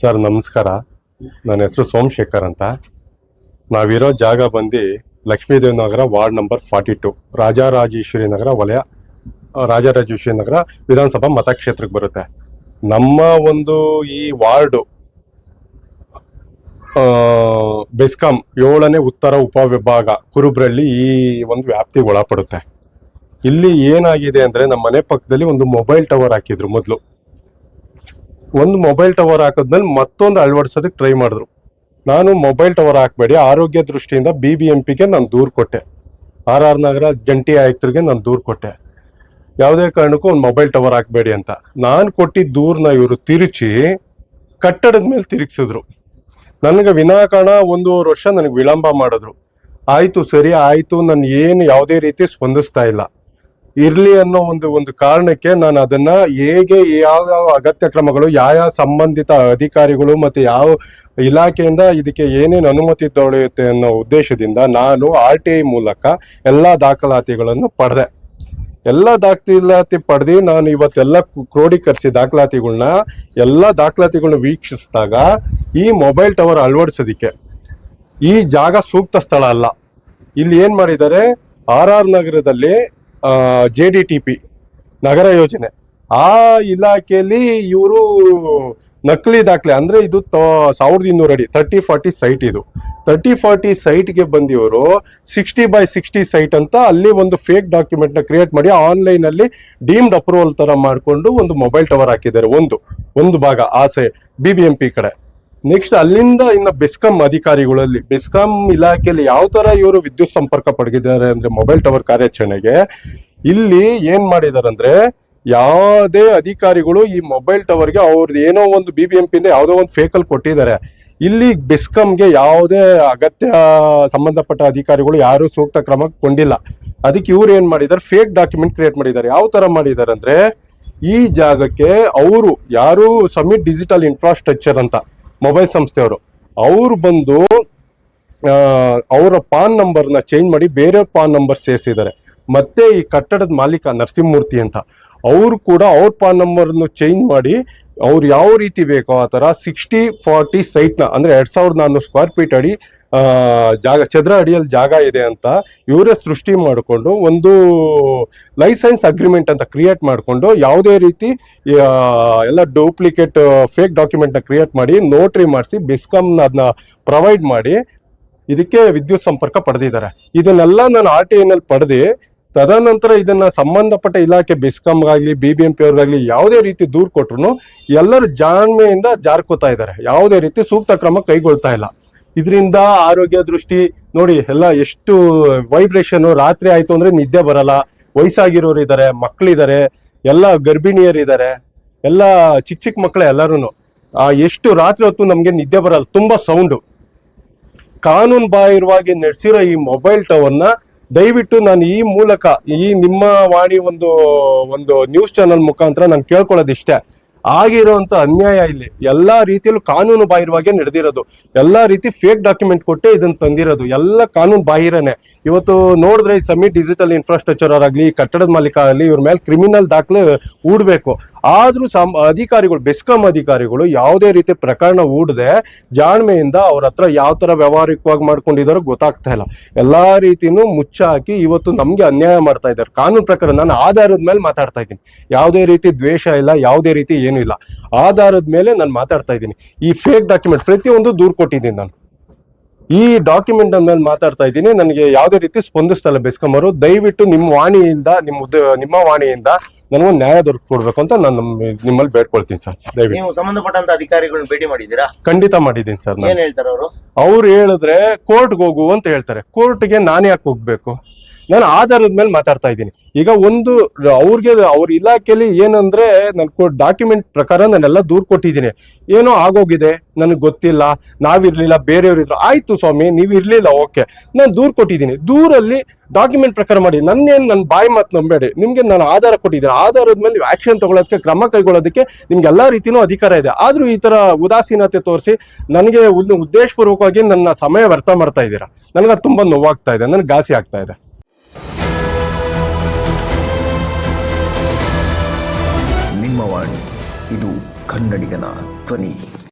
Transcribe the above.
Sir, ನಮಸ್ಕಾರ. ನನ್ನ ಹೆಸರು ಸೋಮಶೇಖರ್ ಅಂತ. ನಾವಿರೋ ಜಾಗ ಬಂದು Lakshmidev Nagar ward number forty two, Rajarajeshwari Nagar ವಲಯ ರಾಜರಾಜೇಶ್ವರಿ ನಗರ ವಿಧಾನಸಭಾ ಮತಕ್ಷೇತ್ರಕ್ಕೆ ಬರುತ್ತೆ. ನಮ್ಮ ಒಂದು ಈ ವಾರ್ಡು ಬೆಸ್ಕಾಂ ಏಳನೇ ಉತ್ತರ ಉಪವಿಭಾಗ ಕುರುಬ್ರಳ್ಳಿ ಈ ಒಂದು ವ್ಯಾಪ್ತಿಗೆ ಒಳಪಡುತ್ತೆ. ಇಲ್ಲಿ ಏನಾಗಿದೆ ಅಂದ್ರೆ ನಮ್ಮ ಮನೆ ಪಕ್ಕದಲ್ಲಿ ಒಂದು ಮೊಬೈಲ್ ಟವರ್ ಹಾಕಿದ್ರು ಮೊದಲು. ಒಂದು ಮೊಬೈಲ್ ಟವರ್ ಹಾಕಿದ್ಮೇಲೆ ಮತ್ತೊಂದು ಅಳವಡಿಸೋದಕ್ಕೆ ಟ್ರೈ ಮಾಡಿದ್ರು. ನಾನು ಮೊಬೈಲ್ ಟವರ್ ಹಾಕಬೇಡಿ, ಆರೋಗ್ಯ ದೃಷ್ಟಿಯಿಂದ ಬಿ ಬಿ ಎಂ ಪಿಗೆ ನಾನು ದೂರು ಕೊಟ್ಟೆ. ಆರ್ ಆರ್ ನಗರ ಜಂಟಿ ಆಯುಕ್ತರಿಗೆ ನಾನು ದೂರು ಕೊಟ್ಟೆ. ಯಾವುದೇ ಕಾರಣಕ್ಕೂ ಒಂದು ಮೊಬೈಲ್ ಟವರ್ ಹಾಕಬೇಡಿ ಅಂತ. ನಾನು ಕೊಟ್ಟಿದ್ದ ದೂರನ್ನ ಇವರು ತಿರುಚಿ ಕಟ್ಟಡದ ಮೇಲೆ ತಿರುಗಿಸಿದ್ರು. ನನಗೆ ವಿನಾಕಾರಣ ಒಂದೂವರೆ ವರ್ಷ ನನಗೆ ವಿಳಂಬ ಮಾಡಿದ್ರು. ಆಯಿತು ಸರಿ, ಆಯಿತು, ನಾನು ಏನು ಯಾವುದೇ ರೀತಿ ಸ್ಪಂದಿಸ್ತಾ ಇಲ್ಲ. ಇರ್ಲಿ ಅನ್ನೋ ಒಂದು ಒಂದು ಕಾರಣಕ್ಕೆ ನಾನು ಅದನ್ನ ಹೇಗೆ ಯಾವ ಯಾವ ಅಗತ್ಯ ಕ್ರಮಗಳು, ಯಾವ ಯಾವ ಸಂಬಂಧಿತ ಅಧಿಕಾರಿಗಳು ಮತ್ತೆ ಯಾವ ಇಲಾಖೆಯಿಂದ ಇದಕ್ಕೆ ಏನೇನು ಅನುಮತಿ ದೊರೆಯುತ್ತೆ ಅನ್ನೋ ಉದ್ದೇಶದಿಂದ ನಾನು ಆರ್ ಟಿ ಐ ಮೂಲಕ ಎಲ್ಲಾ ದಾಖಲಾತಿಗಳನ್ನು ಪಡೆದೆ. ಎಲ್ಲ ದಾಖಲಾತಿ ಪಡೆದು ನಾನು ಇವತ್ತೆಲ್ಲ ಕ್ರೋಢೀಕರಿಸಿ ದಾಖಲಾತಿಗಳನ್ನ ಎಲ್ಲ ದಾಖಲಾತಿಗಳನ್ನ ವೀಕ್ಷಿಸಿದಾಗ ಈ ಮೊಬೈಲ್ ಟವರ್ ಅಳವಡಿಸೋದಿಕ್ಕೆ. ಈ ಜಾಗ ಸೂಕ್ತ ಸ್ಥಳ ಅಲ್ಲ. ಇಲ್ಲಿ ಏನ್ ಮಾಡಿದ್ದಾರೆ? ಆರ್ ಆರ್ ನಗರದಲ್ಲಿ ಜೆ ಡಿ ಟಿ ಪಿ ನಗರ ಯೋಜನೆ. ಆ ಇಲಾಖೆಯಲ್ಲಿ ಇವರು ನಕಲಿ ದಾಖಲೆ, ಅಂದ್ರೆ ಇದು ಸಾವಿರದ ಇನ್ನೂರು ಅಡಿ ತರ್ಟಿ ಫಾರ್ಟಿ ಸೈಟ್ ಇದು. ತರ್ಟಿ ಫಾರ್ಟಿ ಸೈಟ್ಗೆ ಬಂದಿವರು ಸಿಕ್ಸ್ಟಿ ಬೈ ಸಿಕ್ಸ್ಟಿ ಸೈಟ್ ಅಂತ ಅಲ್ಲಿ ಒಂದು ಫೇಕ್ ಡಾಕ್ಯುಮೆಂಟ್ನ ಕ್ರಿಯೇಟ್ ಮಾಡಿ ಆನ್ಲೈನ್ ಅಲ್ಲಿ ಡೀಮ್ಡ್ ಅಪ್ರೂವಲ್ ತರ ಮಾಡಿಕೊಂಡು ಒಂದು ಮೊಬೈಲ್ ಟವರ್ ಹಾಕಿದ್ದಾರೆ, ಒಂದು ಒಂದು ಭಾಗ ಆ ಸೈಡ್ ಬಿ ಬಿ ಎಂ ಕಡೆ. ನೆಕ್ಸ್ಟ್ ಅಲ್ಲಿಂದ ಇನ್ನ ಬೆಸ್ಕಾಂ ಅಧಿಕಾರಿಗಳಲ್ಲಿ ಬೆಸ್ಕಾಂ ಇಲಾಖೆಯಲ್ಲಿ ಯಾವ ತರ ಇವರು ವಿದ್ಯುತ್ ಸಂಪರ್ಕ ಪಡೆದಿದ್ದಾರೆ ಅಂದ್ರೆ ಮೊಬೈಲ್ ಟವರ್ ಕಾರ್ಯಾಚರಣೆಗೆ, ಇಲ್ಲಿ ಏನ್ ಮಾಡಿದಾರೆ ಅಂದ್ರೆ ಯಾವುದೇ ಅಧಿಕಾರಿಗಳು ಈ ಮೊಬೈಲ್ ಟವರ್ಗೆ ಅವ್ರದ್ದು ಏನೋ ಒಂದು ಬಿ ಬಿ ಎಂ ಪಿಂದ ಯಾವುದೋ ಒಂದು ಫೇಕಲ್ ಕೊಟ್ಟಿದ್ದಾರೆ. ಇಲ್ಲಿ ಬೆಸ್ಕಾಂಗೆ ಯಾವುದೇ ಅಗತ್ಯ ಸಂಬಂಧಪಟ್ಟ ಅಧಿಕಾರಿಗಳು ಯಾರು ಸೂಕ್ತ ಕ್ರಮ ಕೊಂಡಿಲ್ಲ. ಅದಕ್ಕೆ ಇವ್ರು ಏನ್ ಮಾಡಿದ್ದಾರೆ ಫೇಕ್ ಡಾಕ್ಯುಮೆಂಟ್ ಕ್ರಿಯೇಟ್ ಮಾಡಿದ್ದಾರೆ. ಯಾವ ತರ ಮಾಡಿದ್ದಾರೆ ಅಂದ್ರೆ ಈ ಜಾಗಕ್ಕೆ ಅವರು ಯಾರು ಸಮಿಟ್ ಡಿಜಿಟಲ್ ಇನ್ಫ್ರಾಸ್ಟ್ರಕ್ಚರ್ ಅಂತ ಮೊಬೈಲ್ ಸಂಸ್ಥೆಯವರು. ಅವ್ರು ಬಂದು ಅವರ ಪಾನ್ ನಂಬರ್ನ ಚೇಂಜ್ ಮಾಡಿ ಬೇರೆಯವ್ರ ಪಾನ್ ನಂಬರ್ ಸೇರಿಸಿದ್ದಾರೆ. ಮತ್ತೆ ಈ ಕಟ್ಟಡದ ಮಾಲೀಕ ನರಸಿಂಹಮೂರ್ತಿ ಅಂತ. ಅವರು ಕೂಡ ಅವ್ರ ಪಾನ್ ನಂಬರ್ನು ಚೇಂಜ್ ಮಾಡಿ ಅವ್ರು ಯಾವ ರೀತಿ ಬೇಕೋ ಆ ಥರ ಸಿಕ್ಸ್ಟಿ ಫಾರ್ಟಿ ಸೈಟ್ನ ಅಂದರೆ ಎರಡು ಸಾವಿರದ ನಾನ್ನೂರು ಸ್ಕ್ವೇರ್ ಫೀಟ್ ಅಡಿ ಜಾಗ, ಚದರ ಅಡಿಯಲ್ಲಿ ಜಾಗ ಇದೆ ಅಂತ ಇವರೇ ಸೃಷ್ಟಿ ಮಾಡಿಕೊಂಡು ಒಂದು ಲೈಸೆನ್ಸ್ ಅಗ್ರಿಮೆಂಟ್ ಅಂತ ಕ್ರಿಯೇಟ್ ಮಾಡಿಕೊಂಡು ಯಾವುದೇ ರೀತಿ ಎಲ್ಲ ಡೂಪ್ಲಿಕೇಟ್ ಫೇಕ್ ಡಾಕ್ಯುಮೆಂಟ್ನ ಕ್ರಿಯೇಟ್ ಮಾಡಿ, ನೋಟ್ರಿ ಮಾಡಿಸಿ ಬಿಸ್ಕಮ್ನ ಅದನ್ನ ಪ್ರೊವೈಡ್ ಮಾಡಿ ಇದಕ್ಕೆ ವಿದ್ಯುತ್ ಸಂಪರ್ಕ ಪಡೆದಿದ್ದಾರೆ. ಇದನ್ನೆಲ್ಲ ನಾನು ಆರ್ ಟಿ ಐನಲ್ಲಿ ಪಡೆದು ತದನಂತರ ಇದನ್ನ ಸಂಬಂಧಪಟ್ಟ ಇಲಾಖೆ, ಬೆಸ್ಕಾಂಗಾಗ್ಲಿ, ಬಿ ಬಿ ಎಂ ಪಿ ಅವ್ರಿಗಾಗ್ಲಿ ಯಾವುದೇ ರೀತಿ ದೂರು ಕೊಟ್ರು ಎಲ್ಲರೂ ಜಾಣ್ಮೆಯಿಂದ ಜಾರ್ಕೋತಾ ಇದ್ದಾರೆ. ಯಾವುದೇ ರೀತಿ ಸೂಕ್ತ ಕ್ರಮ ಕೈಗೊಳ್ತಾ ಇಲ್ಲ. ಇದರಿಂದ ಆರೋಗ್ಯ ದೃಷ್ಟಿ ನೋಡಿ, ಎಲ್ಲ ಎಷ್ಟು ವೈಬ್ರೇಷನ್ ರಾತ್ರಿ ಆಯ್ತು ಅಂದ್ರೆ ನಿದ್ದೆ ಬರಲ್ಲ. ವಯಸ್ಸಾಗಿರೋರು ಇದ್ದಾರೆ ಮಕ್ಕಳಿದ್ದಾರೆ ಎಲ್ಲ ಗರ್ಭಿಣಿಯರು ಇದ್ದಾರೆ ಎಲ್ಲ ಚಿಕ್ಕ ಚಿಕ್ಕ ಮಕ್ಕಳೇ ಎಲ್ಲರೂ ಎಷ್ಟು ರಾತ್ರಿ ಹೊತ್ತು ನಮ್ಗೆ ನಿದ್ದೆ ಬರಲ್ಲ, ತುಂಬಾ ಸೌಂಡು ಕಾನೂನು ಬಾಹಿರವಾಗಿ ನಡೆಸಿರೋ ಈ ಮೊಬೈಲ್ ಟವರ್ನ ದಯವಿಟ್ಟು ನಾನು ಈ ಮೂಲಕ ಈ ನಿಮ್ಮ ವಾಣಿ ಒಂದು ಒಂದು ನ್ಯೂಸ್ ಚಾನಲ್ ಮುಖಾಂತರ ನಾನು ಕೇಳ್ಕೊಳ್ಳೋದಿಷ್ಟೇ. ಆಗಿರುವಂತ ಅನ್ಯಾಯ ಇಲ್ಲಿ. ಎಲ್ಲಾ ರೀತಿಯಲ್ಲೂ ಕಾನೂನು ಬಾಹಿರವಾಗಿ ನಡೆದಿರೋದು. ಎಲ್ಲಾ ರೀತಿ ಫೇಕ್ ಡಾಕ್ಯುಮೆಂಟ್ ಕೊಟ್ಟೆ ಇದನ್ನ ತಂದಿರೋದು. ಎಲ್ಲ ಕಾನೂನು ಬಾಹಿರನೇ. ಇವತ್ತು ನೋಡಿದ್ರೆ ಈ ಡಿಜಿಟಲ್ ಇನ್ಫ್ರಾಸ್ಟ್ರಕ್ಚರ್ ಆಗಲಿ ಕಟ್ಟಡದ ಮಾಲೀಕ ಆಗಲಿ, ಇವ್ರ ಮೇಲೆ ಕ್ರಿಮಿನಲ್ ದಾಖಲೆ ಹೂಡ್ಬೇಕು. ಆದ್ರೂ ಸಂ ಅಧಿಕಾರಿಗಳು, ಬೆಸ್ಕಾಂ ಅಧಿಕಾರಿಗಳು ಯಾವುದೇ ರೀತಿ ಪ್ರಕರಣ ಹೂಡದೆ ಜಾಣ್ಮೆಯಿಂದ ಅವ್ರ ಹತ್ರ ಯಾವ ತರ ವ್ಯವಹಾರಿಕವಾಗಿ ಮಾಡ್ಕೊಂಡಿದಾರೋ ಗೊತ್ತಾಗ್ತಾ ಇಲ್ಲ. ಎಲ್ಲಾ ರೀತಿನೂ ಮುಚ್ಚಾಕಿ ಇವತ್ತು ನಮ್ಗೆ ಅನ್ಯಾಯ ಮಾಡ್ತಾ ಇದ್ದಾರೆ. ಕಾನೂನು ಪ್ರಕಾರ ನಾನು ಆಧಾರದ ಮೇಲೆ ಮಾತಾಡ್ತಾ ಇದ್ದೀನಿ. ಯಾವುದೇ ರೀತಿ ದ್ವೇಷ ಇಲ್ಲ, ಯಾವುದೇ ರೀತಿ ಏನೂ ಇಲ್ಲ. ಆಧಾರದ ಮೇಲೆ ನಾನು ಮಾತಾಡ್ತಾ ಇದ್ದೀನಿ. ಈ ಫೇಕ್ ಡಾಕ್ಯುಮೆಂಟ್ ಪ್ರತಿಯೊಂದು ದೂರು ಕೊಟ್ಟಿದ್ದೀನಿ ನಾನು. ಈ ಡಾಕ್ಯುಮೆಂಟ್ ಮೇಲೆ ಮಾತಾಡ್ತಾ ಇದ್ದೀನಿ. ನನಗೆ ಯಾವುದೇ ರೀತಿ ಸ್ಪಂದಿಸ್ತಾ ಇಲ್ಲ ಬೆಸ್ಕಾಂ ಅವರು. ದಯವಿಟ್ಟು ನಿಮ್ಮ ವಾಣಿಯಿಂದ, ನಿಮ್ಮ ನಿಮ್ಮ ವಾಣಿಯಿಂದ ನನಗೊಂದು ನ್ಯಾಯ ದೊರಕಿಕೊಡ್ಬೇಕು ಅಂತ ನಾನು ನಮ್ಮ- ನಿಮ್ಮಲ್ಲಿ ಬೇಡ್ಕೊಳ್ತೀನಿ ಸರ್. ದಯವಿಟ್ಟು. ನೀವು ಸಂಬಂಧಪಟ್ಟಂತ ಅಧಿಕಾರಿಗಳನ್ನ ಭೇಟಿ ಮಾಡಿದ್ದೀರಾ? ಖಂಡಿತ ಮಾಡಿದ್ದೀನಿ ಸರ್ ನಾನು. ಏನ್ ಹೇಳ್ತಾರೆ ಅವರು? ಅವ್ರು ಹೇಳಿದ್ರೆ ಕೋರ್ಟ್ಗೆ ಹೋಗು ಅಂತ ಹೇಳ್ತಾರೆ. ಕೋರ್ಟ್ಗೆ ನಾನು ಯಾಕೆ ಹೋಗ್ಬೇಕು? ನಾನು ಆಧಾರದ ಮೇಲೆ ಮಾತಾಡ್ತಾ ಇದ್ದೀನಿ. ಈಗ ಒಂದು ಅವ್ರಿಗೆ, ಅವ್ರ ಇಲಾಖೆಯಲ್ಲಿ ಏನಂದ್ರೆ ನನ್ ಡಾಕ್ಯುಮೆಂಟ್ ಪ್ರಕಾರ ನಾನೆಲ್ಲ ದೂರು ಕೊಟ್ಟಿದ್ದೀನಿ. ಏನೋ ಆಗೋಗಿದೆ, ನನಗೆ ಗೊತ್ತಿಲ್ಲ, ನಾವಿರ್ಲಿಲ್ಲ, ಬೇರೆಯವ್ರು ಇದ್ರು. ಆಯ್ತು ಸ್ವಾಮಿ, ನೀವು ಇರ್ಲಿಲ್ಲ, ಓಕೆ. ನಾನು ದೂರು ಕೊಟ್ಟಿದ್ದೀನಿ. ದೂರಲ್ಲಿ ಡಾಕ್ಯುಮೆಂಟ್ ಪ್ರಕಾರ ಮಾಡಿ. ನನ್ನೇನು ನನ್ನ ಬಾಯಿ ಮಾತು ನಂಬೇಡಿ. ನಿಮ್ಗೆ ನಾನು ಆಧಾರ ಕೊಟ್ಟಿದ್ದೀನಿ. ಆಧಾರದ ಮೇಲೆ ನೀವು ಆಕ್ಷನ್ ತಗೊಳ್ಳೋದಕ್ಕೆ ಕ್ರಮ ಕೈಗೊಳ್ಳೋದಕ್ಕೆ ನಿಮ್ಗೆ ಎಲ್ಲಾ ರೀತಿಯೂ ಅಧಿಕಾರ ಇದೆ. ಆದ್ರೂ ಈ ತರ ಉದಾಸೀನತೆ ತೋರಿಸಿ ನನಗೆ ಉದ್ದೇಶಪೂರ್ವಕವಾಗಿ ನನ್ನ ಸಮಯ ವ್ಯರ್ಥ ಮಾಡ್ತಾ ಇದ್ದೀರಾ. ನನಗೆ ಅದು ತುಂಬಾ ನೋವಾಗ್ತಾ ಇದೆ. ನನಗೆ ಘಾಸಿ ಆಗ್ತಾ ಇದೆ. ಇದು ಕನ್ನಡಿಗನ ಧ್ವನಿ.